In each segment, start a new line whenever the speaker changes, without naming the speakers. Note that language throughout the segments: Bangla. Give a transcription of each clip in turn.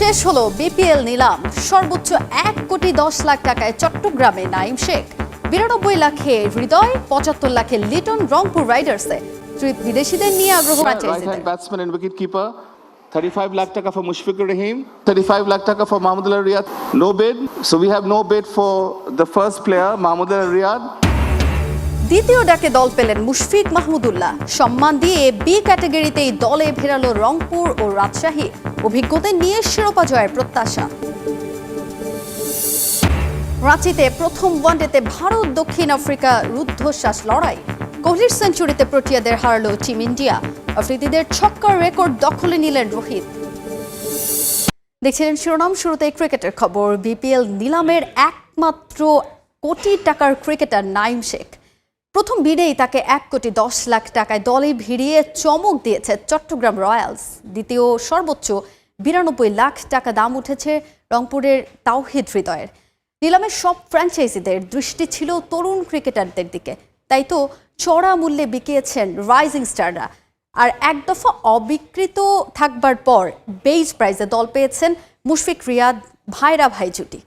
শেষ হলো বিপিএল নিলাম। সর্বোচ্চ এক কোটি দশ লাখ টাকায় চট্টগ্রামে নাইম শেখ। বিরানব্বই লাখে হৃদয় পঁচাত্তর লাখে লিটন রংপুর রাইডার্স। রাইডার্সে বিদেশিদের নিয়ে আগ্রহ
রিয়াদ
দ্বিতীয় ডাকে দল পেলেন মুশফিক মাহমুদুল্লাহ সম্মান দিয়ে বি ক্যাটাগরিতেই দলে ফেরালো রংপুর ও রাজশাহী। অভিজ্ঞতা নিয়ে শিরোপা জয়ের প্রত্যাশা। রাঁচিতে প্রথম ওয়ানডেতে ভারত, দক্ষিণ আফ্রিকা রুদ্ধশ্বাস লড়াই। কোহলির সেঞ্চুরিতে প্রোটিয়াদের হারালো টিম ইন্ডিয়া। আফ্রিদিদের ছক্কার রেকর্ড দখলে নিলেন রোহিত। দেখছিলেন শিরোনাম শুরুতে ক্রিকেটের খবর। বিপিএল নিলামের একমাত্র কোটি টাকার ক্রিকেটার নাইম শেখ। প্রথম বিডেই তাকে এক কোটি দশ লাখ টাকায় দলে ভিড়িয়ে চমক দিয়েছে চট্টগ্রাম রয়্যালস। দ্বিতীয় সর্বোচ্চ বিরানব্বই লাখ টাকা দাম উঠেছে রংপুরের তাওহিদ হৃদয়ের। নিলামের সব ফ্র্যাঞ্চাইজিদের দৃষ্টি ছিল তরুণ ক্রিকেটারদের দিকে। তাই তো চড়া মূল্যে বিকিয়েছেন রাইজিং স্টাররা আর এক দফা অবিকৃত থাকবার পর বেইজ প্রাইজে দল পেয়েছেন মুশফিক রিয়াদ ভাইরা ভাই জুটি।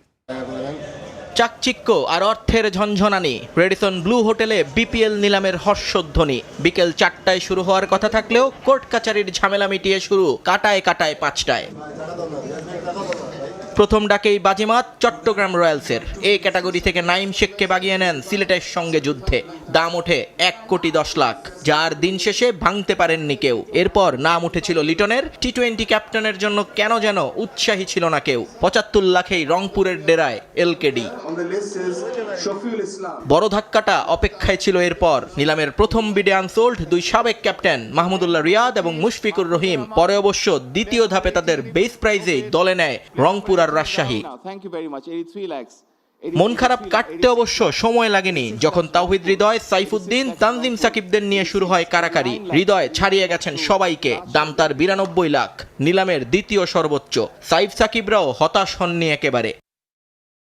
চাকচিক্য আর অর্থের ঝনঝনানি। রেডিসন ব্লু হোটেলে বিপিএল নিলামের হর্ষধ্বনি। বিকেল চারটায় শুরু হওয়ার কথা থাকলেও কোর্ট কাচারির ঝামেলা মিটিয়ে শুরু কাটায় কাটায় পাঁচটায়। প্রথম ডাকেই বাজিমাত চট্টগ্রাম রয়্যালসের। এই ক্যাটাগরি থেকে নাইম শেখকে বাগিয়ে নেন সিলেটের সঙ্গে যুদ্ধে। দাম ওঠে এক কোটি দশ লাখ। যার দিন শেষে ভাঙতে পারেননি কেউ। এরপর নাম উঠেছিল লিটনের। টি টোয়েন্টি ক্যাপ্টেনের জন্য কেন যেন উৎসাহী ছিল না কেউ। পঁচাত্তর লাখেই রংপুরের ডেরায় এলকেডি. বড় ধাক্কাটা অপেক্ষায় ছিল এরপর। নিলামের প্রথম বিডে আনসোল্ড দুই সাবেক ক্যাপ্টেন মাহমুদুল্লাহ রিয়াদ এবং মুশফিকুর রহিম। পরে অবশ্য দ্বিতীয় ধাপে তাদের বেস প্রাইজেই দলে নেয় রংপুর আর Rajshahi.
Now, thank you very much. 83 lakhs.
মন খারাপ কাটতে অবশ্য সময় লাগেনি। যখন তাওহিদ হৃদয় সাইফুদ্দিন তানজিম সাকিবদের নিয়ে শুরু হয় কারাকারি। হৃদয় ছাড়িয়ে গেছেন সবাইকে। দাম তার বিরানব্বই লাখ। নিলামের দ্বিতীয় সর্বোচ্চ। সাইফ সাকিবরাও হতাশ হননি একেবারে।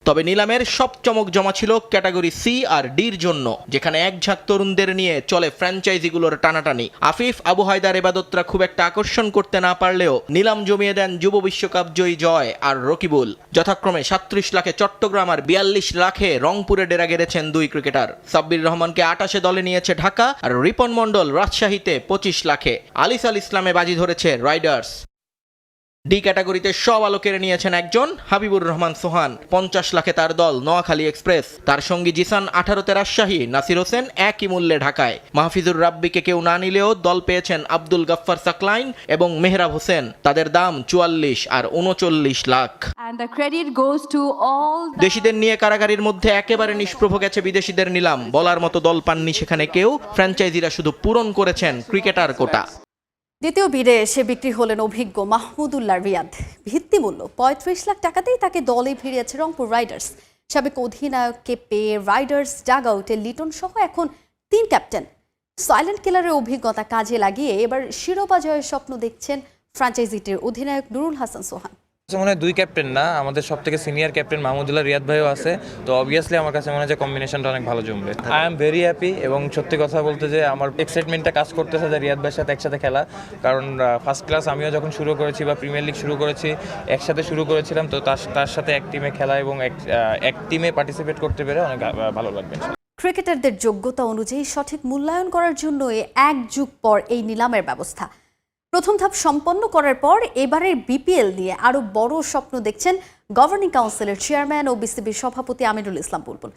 তবে নিলামের সব চমক জমা ছিল ক্যাটাগরি সি আর ডির জন্য, যেখানে এক ঝাঁক তরুণদের নিয়ে চলে ফ্র্যাঞ্চাইজিগুলোর টানাটানি। আফিফ, আবু হায়দার এবাদতরা খুব একটা আকর্ষণ করতে না পারলেও নিলাম জমিয়ে দেন যুব বিশ্বকাপ জয়ী জয় আর রকিবুল। যথাক্রমে সাত্রিশ লাখে চট্টগ্রাম আর বিয়াল্লিশ লাখে রংপুরে ডেরা গেড়েছেন দুই ক্রিকেটার। সাব্বির রহমানকে আটাশে দলে নিয়েছে ঢাকা আর রিপন মণ্ডল রাজশাহীতে পঁচিশ লাখে। আলিস আল ইসলামে বাজি ধরেছে রাইডার্স। ডি ক্যাটাগরিতে সব আলো কেড়ে নিয়েছেন একজন হাবিবুর রহমান সোহান পঞ্চাশ লাখে তার দল নোয়াখালী এক্সপ্রেস। তার সঙ্গী জিসান আঠারোতে রাজশাহী নাসির হোসেন একই মূল্যে ঢাকায়। মাহফিজুর রাব্বিকে কেউ না নিলেও দল পেয়েছেন আব্দুল গাফফার সাকলাইন এবং মেহরাব হোসেন। তাদের দাম চুয়াল্লিশ আর উনচল্লিশ লাখ। দেশিদের নিয়ে কারাগারির মধ্যে একেবারে নিষ্প্রভ গেছে বিদেশিদের নিলাম। বলার মতো দল পাননি সেখানে কেউ। ফ্র্যাঞ্চাইজিরা শুধু পূরণ করেছেন ক্রিকেটার কোটা।
দ্বিতীয় বিডে এসে বিক্রি হলেন অভিজ্ঞ মাহমুদুল্লাহ রিয়াদ। ভিত্তিমূল্য পঁয়ত্রিশ লাখ টাকাতেই তাকে দলে ফিরিয়েছে রংপুর রাইডার্স। সাবেক অধিনায়ককে পেয়ে রাইডার্স ডাগ আউটে লিটন সহ এখন তিন ক্যাপ্টেন। সাইলেন্ট কিলারের অভিজ্ঞতা কাজে লাগিয়ে এবার শিরোপা জয়ের স্বপ্ন দেখছেন ফ্র্যাঞ্চাইজিটির অধিনায়ক নুরুল হাসান সোহান।
মনে হয় দুই ক্যাপ্টেন না, আমাদের সব থেকে সিনিয়র ক্যাপ্টেন মাহমুদুল্লাহ রিয়াদ ভাইও আছে। তো অবভিয়াসলি আমার কাছে মনে হয় যে কম্বিনেশনটা অনেক ভালো জমবে। আই এম ভেরি হ্যাপি এবং সত্যি কথা বলতে যে আমার এক্সাইটমেন্টটা কাজ করতেছে যে রিয়াদ ভাইয়ের সাথে একসাথে খেলা। কারণ ফার্স্ট ক্লাস আমিও যখন শুরু করেছি বা প্রিমিয়ার লিগ শুরু করেছি, একসাথে শুরু করেছিলাম, তো তার তার সাথে এক টিমে খেলা এবং এক টিমে পার্টিসিপেট করতে পেরে অনেক ভালো লাগবে।
ক্রিকেটারদের যোগ্যতা অনুযায়ী সঠিক মূল্যায়ন করার জন্য এক যুগ পর এই নিলামের ব্যবস্থা। প্রথম ধাপ সম্পন্ন করার পর এবারের বিপিএল নিয়ে আরও বড় স্বপ্ন দেখছেন গভর্নিং কাউন্সিলের চেয়ারম্যান ও বিসিবির সভাপতি আমিরুল ইসলাম বুলবুল।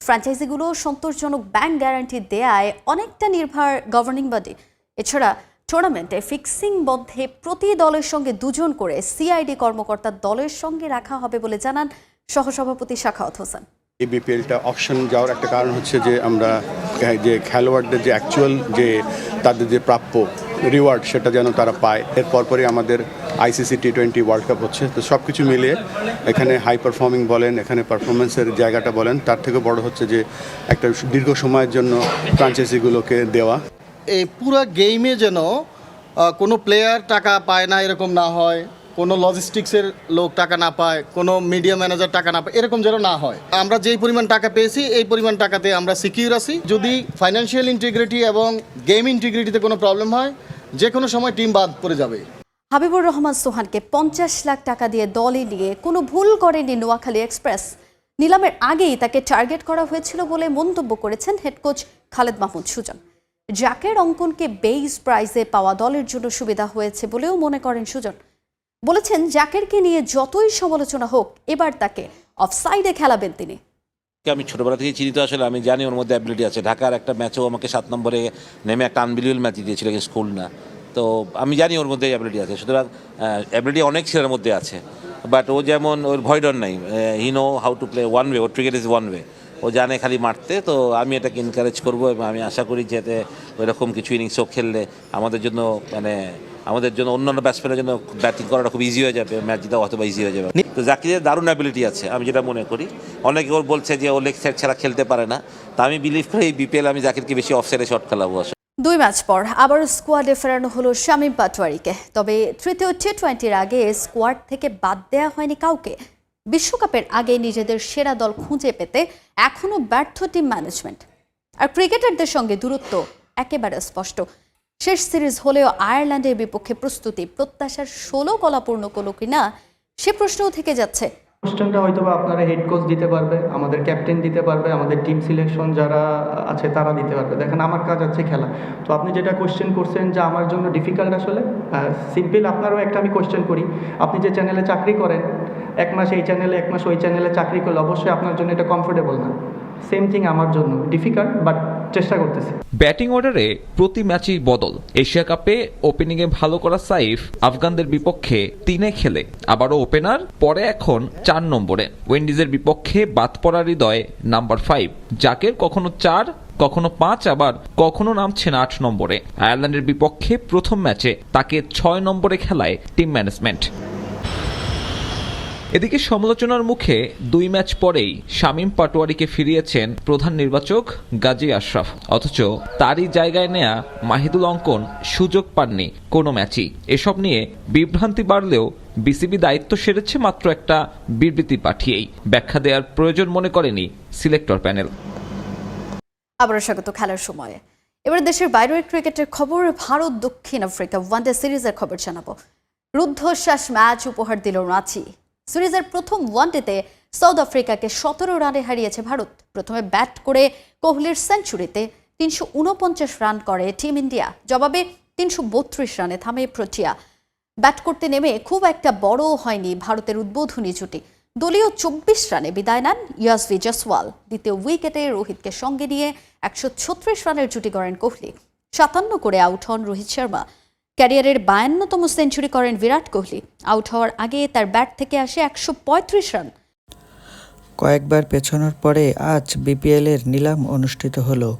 ফ্র্যাঞ্চাইজিগুলো সন্তোষজনক ব্যাংক গ্যারান্টি দেয়ায় অনেকটা নির্ভর গভর্নিং বডি এছাড়া টুর্নামেন্টে ফিক্সিং মধ্যে প্রতি দলের সঙ্গে দুজন করে সিআইডি কর্মকর্তা দলের সঙ্গে রাখা হবে বলে জানান সহসভাপতি শাখাওয়াত হোসেন।
এই বিপিএলটা অপশন যাওয়ার একটা কারণ হচ্ছে যে আমরা, যে খেলোয়াড়দের যে অ্যাকচুয়াল যে তাদের যে প্রাপ্য রিওয়ার্ড সেটা যেন তারা পায়। এর পরপরই আমাদের ICC T twenty World Cup হচ্ছে। তো সব কিছু মিলিয়ে এখানে হাই পারফর্মিং বলেন, এখানে পারফরমেন্সের জায়গাটা বলেন, তার থেকে বড় হচ্ছে যে একটা দীর্ঘ সময়ের জন্য ফ্রাঞ্চাইজিগুলোকে দেওয়া।
এই পুরো গেমে যেন কোনো প্লেয়ার টাকা পায় না এরকম না হয়। কোনো লজিস্টিক্সের লোক টাকা না পায়, কোনো মিডিয়া ম্যানেজার টাকা না পায়, এরকম যেন না হয়। আমরা যেই পরিমাণ টাকা পেয়েছি, এই পরিমাণ টাকাতে আমরা সিকিউর আছি। যদি ফাইন্যান্সিয়াল ইন্টিগ্রিটি এবং গেম ইন্টিগ্রিটিতে কোনো প্রবলেম হয় যে কোনো সময় টিম বাদ পড়ে যাবে।
হাবিবুর রহমান সোহানকে পঞ্চাশ লাখ টাকা দিয়ে দলে নিয়ে কোনো ভুল করেনি নোয়াখালী এক্সপ্রেস। নিলামের আগেই তাকে টার্গেট করা হয়েছিল বলে মন্তব্য করেছেন হেড কোচ খালেদ মাহমুদ সুজন। জাকের অঙ্কনকে বেইস প্রাইজে পাওয়া দলের জন্য সুবিধা হয়েছে বলেও মনে করেন সুজন। বলেছেন জাকেরকে নিয়ে যতই সমালোচনা হোক, এবার তাকে অফসাইডে খেলাবেন তিনি।
আমি ছোটবেলা থেকে চিনি তো আসলে, আমি জানি ওর মধ্যে অ্যাবিলিটি আছে। ঢাকার একটা ম্যাচেও আমাকে সাত নম্বরে নেমে একটা আনবিলিয়েবল ম্যাচ দিয়েছিল স্কুল না তো আমি জানি ওর মধ্যে অ্যাবিলিটি আছে। সুতরাং অ্যাবিলিটি অনেক ছেলের মধ্যে আছে। বাট ও যেমন, ওর ভয় ডর নাই। He know how to play one way or cricket is one way ও জানে খালি মারতে, তো আমি এটাকে এনকারেজ করব এবং আমি আশা করি যাতে ওইরকম কিছু ইনিংসও খেললে আমাদের জন্য মানে আমাদের জন্য অন্যান্য ব্যাটসম্যানের জন্য ব্যাটিং করাটা খুব ইজি হয়ে যাবে ম্যাচ জিতা অথবা ইজি হয়ে যাবে। তো জাকিরের দারুণ অ্যাবিলিটি আছে আমি যেটা মনে করি। অনেকে ওর বলছে যে ও লেগ সাইড ছাড়া খেলতে পারে না। তা আমি বিলিভ করি এই বিপিএল আমি জাকিরকে বেশি অফসাইডে শট খেলাবো আসলে।
দুই ম্যাচ পর আবার স্কোয়াডে ফেরানো হলো শামীম পাটোয়ারিকে। তবে তৃতীয় টি টোয়েন্টির আগে স্কোয়াড থেকে বাদ দেওয়া হয়নি কাউকে। বিশ্বকাপের আগে নিজেদের সেরা দল খুঁজে পেতে এখনও ব্যর্থ টিম ম্যানেজমেন্ট আর ক্রিকেটারদের সঙ্গে দূরত্ব একেবারে স্পষ্ট। শেষ সিরিজ হলেও আয়ারল্যান্ডের বিপক্ষে প্রস্তুতি, প্রত্যাশার ষোলো কলা পূর্ণ করল কিনা, সে প্রশ্নও থেকে যাচ্ছে।
কোশ্চেনটা হয়তো বা আপনারা হেড কোচ দিতে পারবে, আমাদের ক্যাপ্টেন দিতে পারবে, আমাদের টিম সিলেকশন যারা আছে তারা দিতে পারবে। দেখেন, আমার কাজ আছে খেলা। তো আপনি যেটা কোশ্চেন করছেন যে আমার জন্য ডিফিকাল্ট আসলে সিম্পল আপনারও একটা আমি কোশ্চেন করি। আপনি যে চ্যানেলে চাকরি করেন, এক মাস এই চ্যানেলে এক মাস ওই চ্যানেলে চাকরি করলে অবশ্যই আপনার জন্য এটা কমফোর্টেবল না। সেম থিং আমার জন্য। ডিফিকাল্ট বাট চেষ্টা করতেছি।
ব্যাটিং অর্ডারে প্রতি ম্যাচই বদল। এশিয়া কাপে ওপেনিংয়ে ভালো করা সাইফ আফগানদের বিপক্ষে তিনে খেলে। আবারও ওপেনার পরে এখন চার নম্বরে। উইন্ডিজের বিপক্ষে বাদ পড়া হৃদয় নাম্বার ফাইভ জাকের কখনো চার, কখনো পাঁচ, আবার কখনো নামছেন আট নম্বরে। আয়ারল্যান্ডের বিপক্ষে প্রথম ম্যাচে তাকে ছয় নম্বরে খেলায় টিম ম্যানেজমেন্ট এদিকে সমালোচনার মুখে দুই ম্যাচ পরেই শামীম পাটোয়ারিকে ফিরিয়েছেন প্রধান নির্বাচক গাজী আশরাফ। অথচ তারই জায়গায় নেয়া মাহিদুল অঙ্কন সুযোগ পাননি কোনো ম্যাচই। এসব নিয়ে বিভ্রান্তি বাড়লেও বিসিবি দায়িত্ব সেরেছে মাত্র একটা বিবৃতি পাঠিয়েই। ব্যাখ্যা দেওয়ার প্রয়োজন মনে করেনি সিলেক্টর প্যানেল।
আবারও স্বাগত খেলার সময়ে। এবার দেশের বাইরের ক্রিকেটের খবর, ভারত দক্ষিণ আফ্রিকা ওয়ানডে সিরিজের খবর জানাব। রুদ্ধশ্বাস ম্যাচ উপহার দিল রাঁচি। সিরিজের প্রথম ওয়ানডেতে সাউথ আফ্রিকাকে সতেরো রানে হারিয়েছে ভারত। প্রথমে ব্যাট করে কোহলির সেঞ্চুরিতে তিনশো উনপঞ্চাশ রান করে টিম ইন্ডিয়া। জবাবে তিনশো বত্রিশ রানে থামে প্রোটিয়া। ব্যাট করতে নেমে খুব একটা বড় হয়নি ভারতের উদ্বোধনী জুটি। দলীয় চব্বিশ রানে বিদায় নেন ইয়াসভি জসওয়াল দ্বিতীয় উইকেটে রোহিতকে সঙ্গে নিয়ে একশো ছত্রিশ রানের জুটি করেন কোহলি। সাতান্ন করে আউট হন রোহিত শর্মা। ক্যারিয়ারের বায়ান্নতম সেঞ্চুরি করেন বিরাট কোহলি। আউট হওয়ার আগে তার ব্যাট থেকে আসে একশো পঁয়ত্রিশ রান।
কয়েকবার পেছনোর পরে আজ বিপিএলের নিলাম অনুষ্ঠিত হলো।